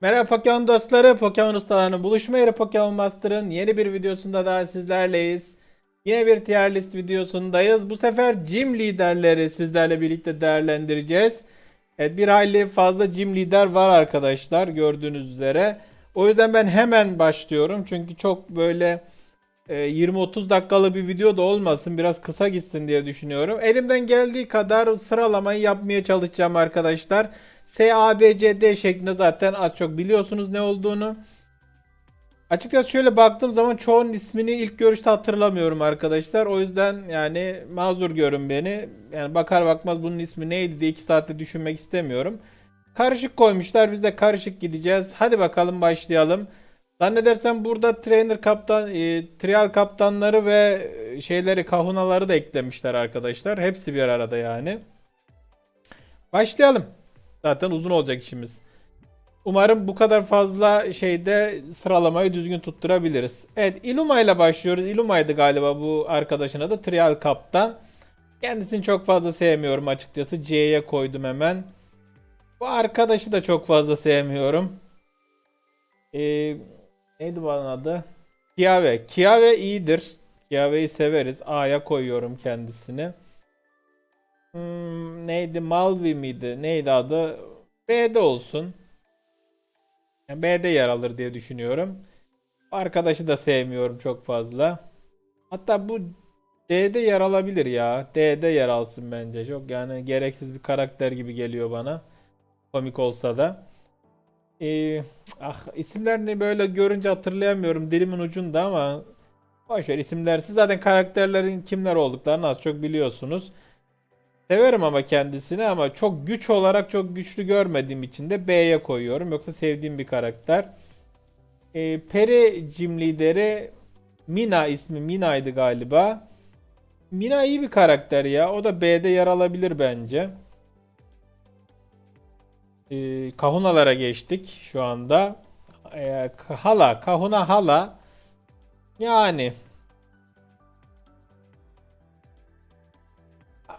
Merhaba Pokemon dostları, Pokemon ustalarının buluşma yeri Pokemon Master'ın yeni bir videosunda daha sizlerleyiz. Yine bir tier list videosundayız. Bu sefer gym liderleri sizlerle birlikte değerlendireceğiz. Evet bir hayli fazla gym lider var arkadaşlar gördüğünüz üzere. O yüzden ben hemen başlıyorum. Çünkü çok böyle e, 20-30 dakikalık bir video da olmasın. Biraz kısa gitsin diye düşünüyorum. Elimden geldiği kadar sıralamayı yapmaya çalışacağım arkadaşlar. S, A, B, C, D şeklinde zaten az çok biliyorsunuz ne olduğunu. Açıkçası şöyle baktığım zaman çoğunun ismini ilk görüşte hatırlamıyorum arkadaşlar. O yüzden yani mazur görün beni. Yani bakar bakmaz bunun ismi neydi diye 2 saatte düşünmek istemiyorum. Karışık koymuşlar. Biz de karışık gideceğiz. Hadi bakalım başlayalım. Zannedersem burada trainer kaptan, e, trial kaptanları ve e, şeyleri, kahunaları da eklemişler arkadaşlar. Hepsi bir arada yani. Başlayalım. Zaten uzun olacak işimiz. Umarım bu kadar fazla şeyde sıralamayı düzgün tutturabiliriz. Evet Illuma ile başlıyoruz. Illuma'ydı galiba bu arkadaşın adı. Trial Cup'tan. Kendisini çok fazla sevmiyorum açıkçası. C'ye koydum hemen. Bu arkadaşı da çok fazla sevmiyorum. Ee, neydi bu adı? Kiave. Kiave iyidir. Kiave'yi severiz. A'ya koyuyorum kendisini. Hmm, neydi? Malvi miydi? Neydi adı? B'de olsun. Yani B'de yer alır diye düşünüyorum. Arkadaşı da sevmiyorum çok fazla. Hatta bu D'de yer alabilir ya. D'de yer alsın bence. Çok yani gereksiz bir karakter gibi geliyor bana. Komik olsa da. Ee, ah isimlerini böyle görünce hatırlayamıyorum dilimin ucunda ama boşver isimlersiz zaten karakterlerin kimler olduklarını az çok biliyorsunuz. Severim ama kendisini ama çok güç olarak çok güçlü görmediğim için de B'ye koyuyorum. Yoksa sevdiğim bir karakter. Ee, Peri Gym lideri Mina ismi Mina'ydı galiba. Mina iyi bir karakter ya. O da B'de yer alabilir bence. Ee, Kahunalara geçtik şu anda. Ee, hala, Kahuna hala. Yani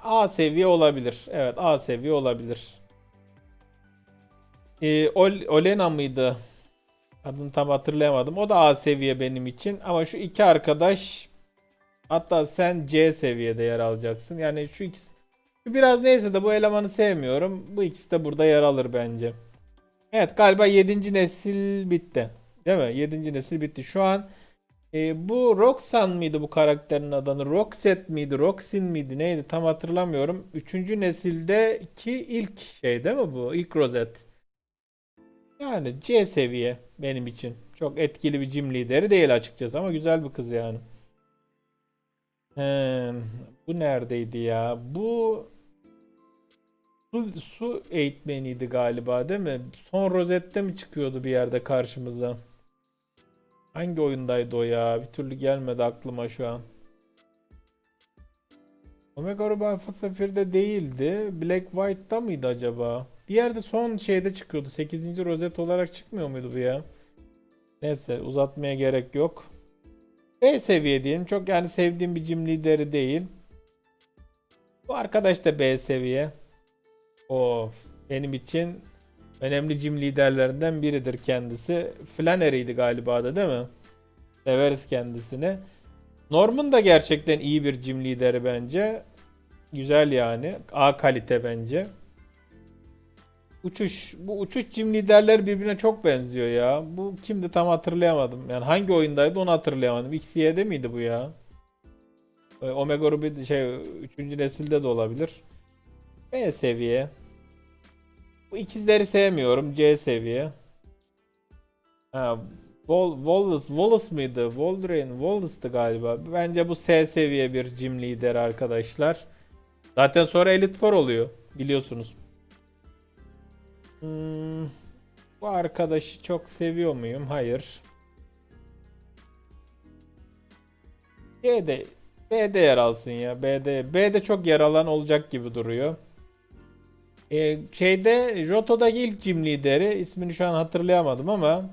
A seviye olabilir. Evet A seviye olabilir. Ee, Ol- Olena mıydı? Adını tam hatırlayamadım. O da A seviye benim için. Ama şu iki arkadaş hatta sen C seviyede yer alacaksın. Yani şu ikisi biraz neyse de bu elemanı sevmiyorum. Bu ikisi de burada yer alır bence. Evet galiba 7. nesil bitti. Değil mi? 7. nesil bitti. Şu an e, bu Roxanne mıydı bu karakterin adını? Roxette miydi? Roxin miydi? Neydi? Tam hatırlamıyorum. Üçüncü nesildeki ilk şey değil mi bu? İlk rozet. Yani C seviye benim için. Çok etkili bir gym lideri değil açıkçası ama güzel bir kız yani. He, bu neredeydi ya? Bu su, su eğitmeniydi galiba değil mi? Son rozette mi çıkıyordu bir yerde karşımıza? Hangi oyundaydı o ya? Bir türlü gelmedi aklıma şu an. Omega Ruby Alpha Safir'de değildi. Black White'da mıydı acaba? Bir yerde son şeyde çıkıyordu. 8. rozet olarak çıkmıyor muydu bu ya? Neyse uzatmaya gerek yok. B seviye diyelim. Çok yani sevdiğim bir gym lideri değil. Bu arkadaş da B seviye. Of. Benim için önemli gym liderlerinden biridir kendisi. Flannery'di galiba da değil mi? Severiz kendisini. Norman da gerçekten iyi bir gym lideri bence. Güzel yani. A kalite bence. Uçuş. Bu uçuş gym liderleri birbirine çok benziyor ya. Bu kimdi tam hatırlayamadım. Yani hangi oyundaydı onu hatırlayamadım. XY'de miydi bu ya? Ee, Omega Ruby şey 3. nesilde de olabilir. B seviye. Bu ikizleri sevmiyorum. C seviye. Ha, Wall, Wallace, Wallace mıydı? Wolverine, Wallace'tı galiba. Bence bu S seviye bir gym lider arkadaşlar. Zaten sonra Elite Four oluyor. Biliyorsunuz. Hmm, bu arkadaşı çok seviyor muyum? Hayır. B'de, B'de yer alsın ya. B'de, B'de çok yer alan olacak gibi duruyor. Ee, şeyde Johto'daki ilk gym lideri ismini şu an hatırlayamadım ama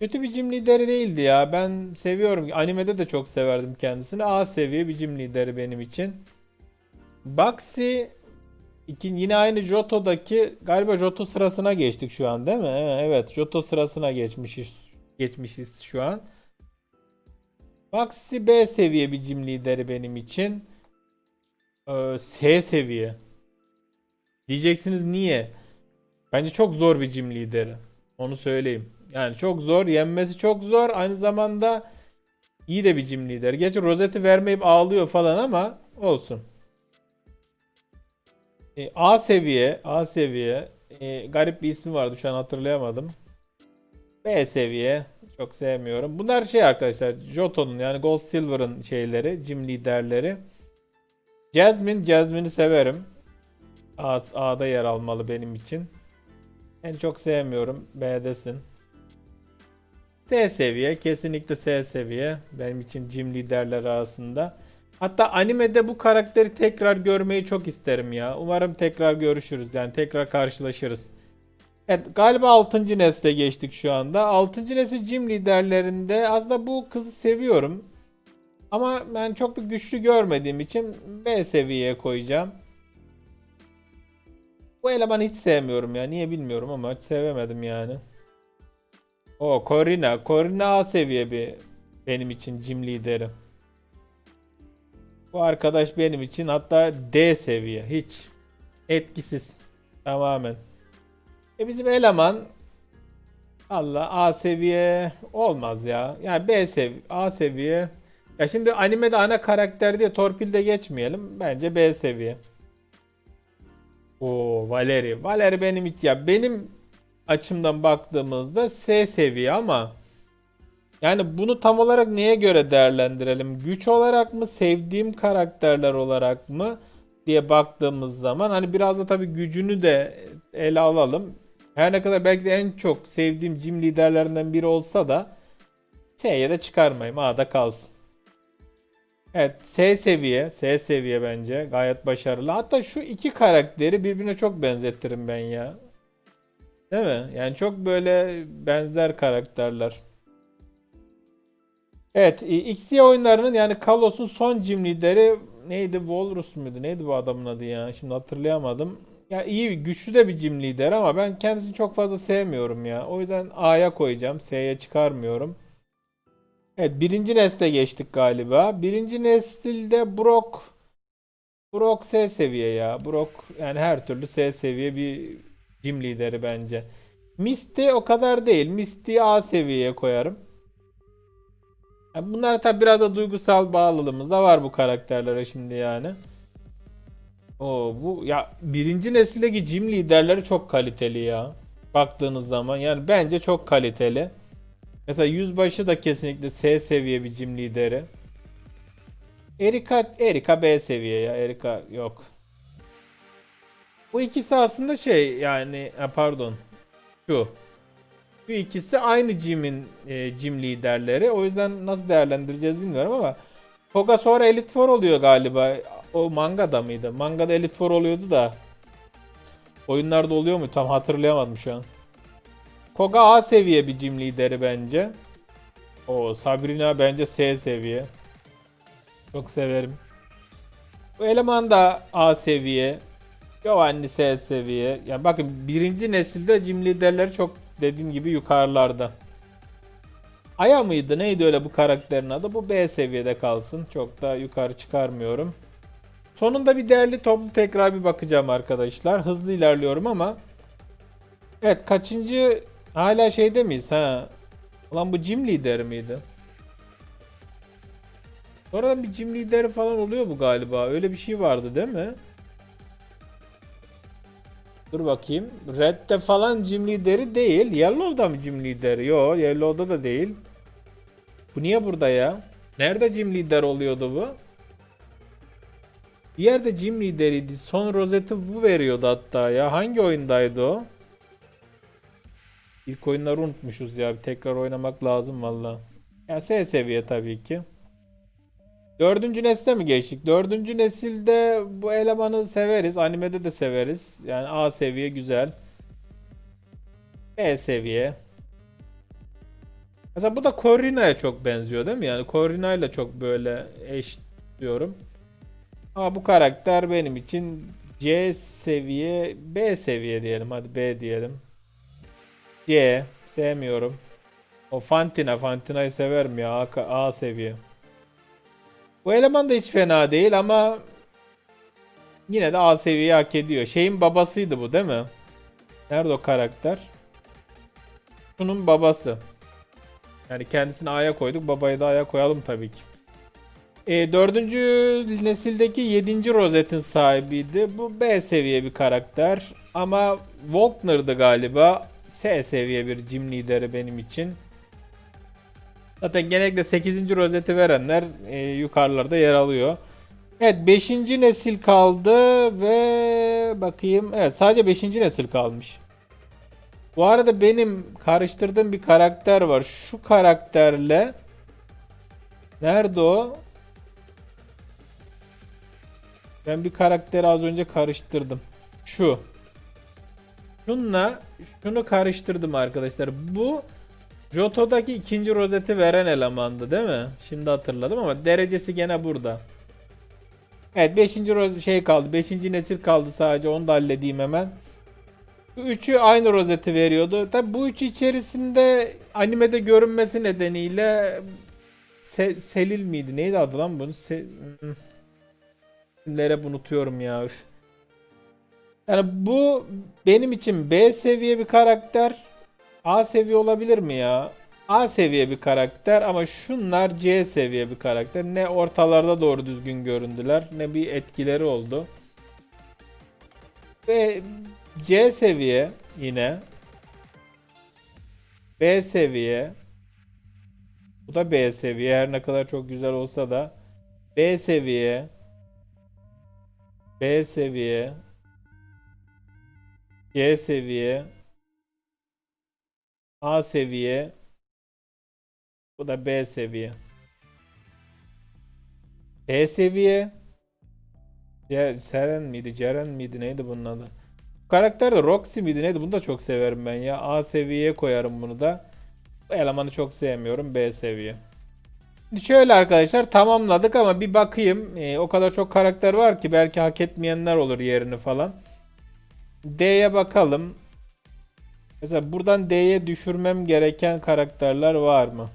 kötü bir gym lideri değildi ya. Ben seviyorum. Animede de çok severdim kendisini. A seviye bir gym lideri benim için. Baxi İkin, yine aynı Joto'daki galiba Joto sırasına geçtik şu an değil mi? Evet Joto sırasına geçmişiz, geçmişiz şu an. Maxi B seviye bir cim lideri benim için. Ee, S seviye. Diyeceksiniz niye? Bence çok zor bir cim lideri. Onu söyleyeyim. Yani çok zor. Yenmesi çok zor. Aynı zamanda iyi de bir cim lider. Gerçi rozeti vermeyip ağlıyor falan ama olsun. E, A seviye. A seviye. E, garip bir ismi vardı şu an hatırlayamadım. B seviye. Çok sevmiyorum. Bunlar şey arkadaşlar. Joto'nun yani Gold Silver'ın şeyleri. Cim liderleri. Jasmine. Jasmine'i severim. A'da yer almalı benim için. En çok sevmiyorum. B'desin. S seviye. Kesinlikle S seviye. Benim için Jim liderler arasında. Hatta animede bu karakteri tekrar görmeyi çok isterim ya. Umarım tekrar görüşürüz. Yani tekrar karşılaşırız. Evet galiba 6. nesle geçtik şu anda. 6. nesil Jim liderlerinde aslında bu kızı seviyorum. Ama ben çok da güçlü görmediğim için B seviyeye koyacağım. Bu elemanı hiç sevmiyorum ya. Niye bilmiyorum ama hiç sevemedim yani. O Corina. Corina A seviye bir benim için Jim lideri. Bu arkadaş benim için hatta D seviye. Hiç etkisiz. Tamamen. E bizim eleman Allah A seviye olmaz ya. Yani B seviye, A seviye. Ya şimdi animede ana karakter diye torpilde geçmeyelim. Bence B seviye. O Valeri. Valeri benim hiç ya benim açımdan baktığımızda S seviye ama yani bunu tam olarak neye göre değerlendirelim? Güç olarak mı, sevdiğim karakterler olarak mı diye baktığımız zaman hani biraz da tabii gücünü de ele alalım. Her ne kadar belki de en çok sevdiğim Jim liderlerinden biri olsa da S'ye de çıkarmayayım. A'da kalsın. Evet S seviye. S seviye bence. Gayet başarılı. Hatta şu iki karakteri birbirine çok benzettirim ben ya. Değil mi? Yani çok böyle benzer karakterler. Evet, XY oyunlarının yani Kalos'un son Jim lideri neydi? Walrus muydu? Neydi bu adamın adı ya? Şimdi hatırlayamadım. Ya iyi, güçlü de bir Jim lider ama ben kendisini çok fazla sevmiyorum ya. O yüzden A'ya koyacağım. S'ye çıkarmıyorum. Evet, birinci nesle geçtik galiba. Birinci nesilde Brock Brock S seviye ya. Brock yani her türlü S seviye bir Jim lideri bence. Misty o kadar değil. Misty'yi A seviyeye koyarım. Yani bunlar tabi biraz da duygusal bağlılığımız da var bu karakterlere şimdi yani. O bu ya birinci nesildeki Jim liderleri çok kaliteli ya. Baktığınız zaman yani bence çok kaliteli. Mesela yüzbaşı da kesinlikle S seviye bir Jim lideri. Erika Erika B seviye ya. Erika yok. Bu ikisi aslında şey yani pardon. Şu. Bu ikisi aynı Jim'in e, Jim liderleri. O yüzden nasıl değerlendireceğiz bilmiyorum ama Koga sonra Elite Four oluyor galiba. O mangada mıydı? Mangada Elite Four oluyordu da. Oyunlarda oluyor mu? Tam hatırlayamadım şu an. Koga A seviye bir Jim lideri bence. O Sabrina bence S seviye. Çok severim. Bu eleman da A seviye. Giovanni S seviye. Yani bakın birinci nesilde Jim liderleri çok dediğim gibi yukarılarda. Aya mıydı neydi öyle bu karakterin adı? Bu B seviyede kalsın. Çok da yukarı çıkarmıyorum. Sonunda bir değerli toplu tekrar bir bakacağım arkadaşlar. Hızlı ilerliyorum ama. Evet kaçıncı hala şeyde miyiz ha? Ulan bu Jim lideri miydi? Sonradan bir Jim lideri falan oluyor bu galiba. Öyle bir şey vardı değil mi? Dur bakayım. Red'de falan Jim lideri değil. Yellow'da mı Jim lideri? Yo, Yellow'da da değil. Bu niye burada ya? Nerede Jim lider oluyordu bu? Bir yerde Jim lideriydi. Son rozeti bu veriyordu hatta ya. Hangi oyundaydı o? İlk oyunları unutmuşuz ya. Bir tekrar oynamak lazım valla. Ya S seviye tabii ki. Dördüncü nesle mi geçtik? Dördüncü nesilde bu elemanı severiz. Animede de severiz. Yani A seviye güzel. B seviye. Mesela bu da Corrina'ya çok benziyor değil mi? Yani Corrina çok böyle eş diyorum. Ama bu karakter benim için C seviye B seviye diyelim hadi B diyelim. C sevmiyorum. O Fantina Fantina'yı severim ya A, A seviye. Bu eleman da hiç fena değil ama yine de A seviye hak ediyor. Şeyin babasıydı bu değil mi? Nerede o karakter? Şunun babası. Yani kendisini A'ya koyduk. Babayı da A'ya koyalım tabii ki. E, dördüncü nesildeki yedinci rozetin sahibiydi. Bu B seviye bir karakter. Ama Volkner'dı galiba. S seviye bir Jim lideri benim için. Zaten genellikle 8. rozeti verenler e, yukarılarda yer alıyor. Evet 5. nesil kaldı ve bakayım. Evet sadece 5. nesil kalmış. Bu arada benim karıştırdığım bir karakter var. Şu karakterle Nerede o? Ben bir karakteri az önce karıştırdım. Şu. Şunla şunu karıştırdım arkadaşlar. Bu Johto'daki ikinci rozeti veren elemandı değil mi? Şimdi hatırladım ama derecesi gene burada. Evet 5. roz şey kaldı. 5. nesil kaldı sadece. Onu da halledeyim hemen. Bu üçü aynı rozeti veriyordu. Tabi bu üçü içerisinde animede görünmesi nedeniyle Se- Selil miydi? Neydi adı lan bunun? Se Hmm. Hep unutuyorum ya. üf. Yani bu benim için B seviye bir karakter. A seviye olabilir mi ya? A seviye bir karakter ama şunlar C seviye bir karakter. Ne ortalarda doğru düzgün göründüler ne bir etkileri oldu. Ve C seviye yine. B seviye. Bu da B seviye. Her ne kadar çok güzel olsa da. B seviye. B seviye. C seviye. A seviye. Bu da B seviye. D seviye. Ce- Seren miydi? Ceren miydi? Neydi bunun adı? Bu karakter de Roxy miydi? Neydi? Bunu da çok severim ben ya. A seviyeye koyarım bunu da. Bu elemanı çok sevmiyorum. B seviye. Şimdi şöyle arkadaşlar tamamladık ama bir bakayım. Ee, o kadar çok karakter var ki belki hak etmeyenler olur yerini falan. D'ye bakalım. Mesela buradan D'ye düşürmem gereken karakterler var mı?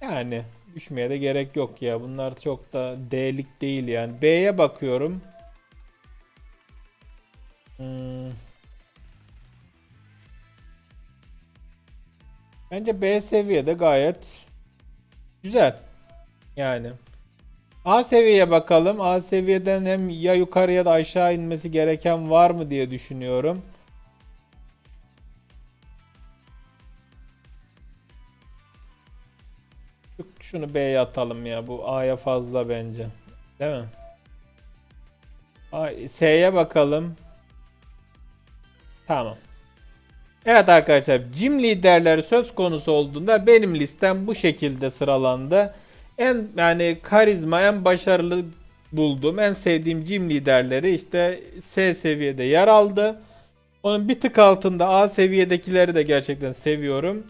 Yani düşmeye de gerek yok ya. Bunlar çok da D'lik değil yani. B'ye bakıyorum. Hmm. Bence B seviyede gayet güzel. Yani. A seviyeye bakalım. A seviyeden hem ya yukarı ya da aşağı inmesi gereken var mı diye düşünüyorum. Şu- Şunu B'ye atalım ya. Bu A'ya fazla bence. Değil mi? S'ye bakalım. Tamam. Evet arkadaşlar Jim liderleri söz konusu olduğunda benim listem bu şekilde sıralandı. En yani karizma en başarılı bulduğum en sevdiğim Jim liderleri işte S seviyede yer aldı. Onun bir tık altında A seviyedekileri de gerçekten seviyorum.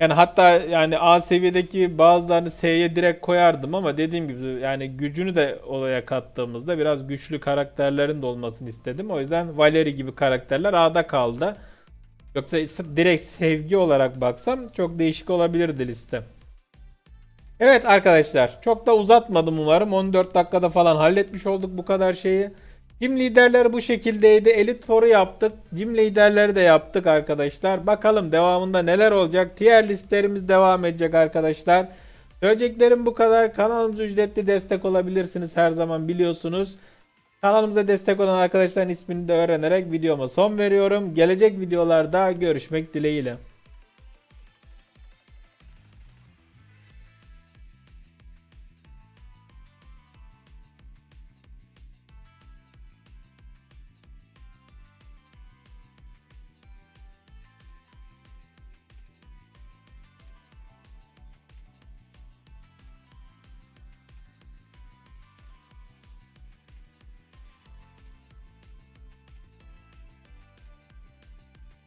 Yani hatta yani A seviyedeki bazılarını S'ye direkt koyardım ama dediğim gibi yani gücünü de olaya kattığımızda biraz güçlü karakterlerin de olmasını istedim. O yüzden Valeri gibi karakterler A'da kaldı. Yoksa direkt sevgi olarak baksam çok değişik olabilirdi liste. Evet arkadaşlar çok da uzatmadım umarım. 14 dakikada falan halletmiş olduk bu kadar şeyi. Gym liderleri bu şekildeydi. Elite Four'u yaptık. Gym liderleri de yaptık arkadaşlar. Bakalım devamında neler olacak. Tier listlerimiz devam edecek arkadaşlar. Söyleyeceklerim bu kadar. Kanalımıza ücretli destek olabilirsiniz her zaman biliyorsunuz. Kanalımıza destek olan arkadaşların ismini de öğrenerek videoma son veriyorum. Gelecek videolarda görüşmek dileğiyle.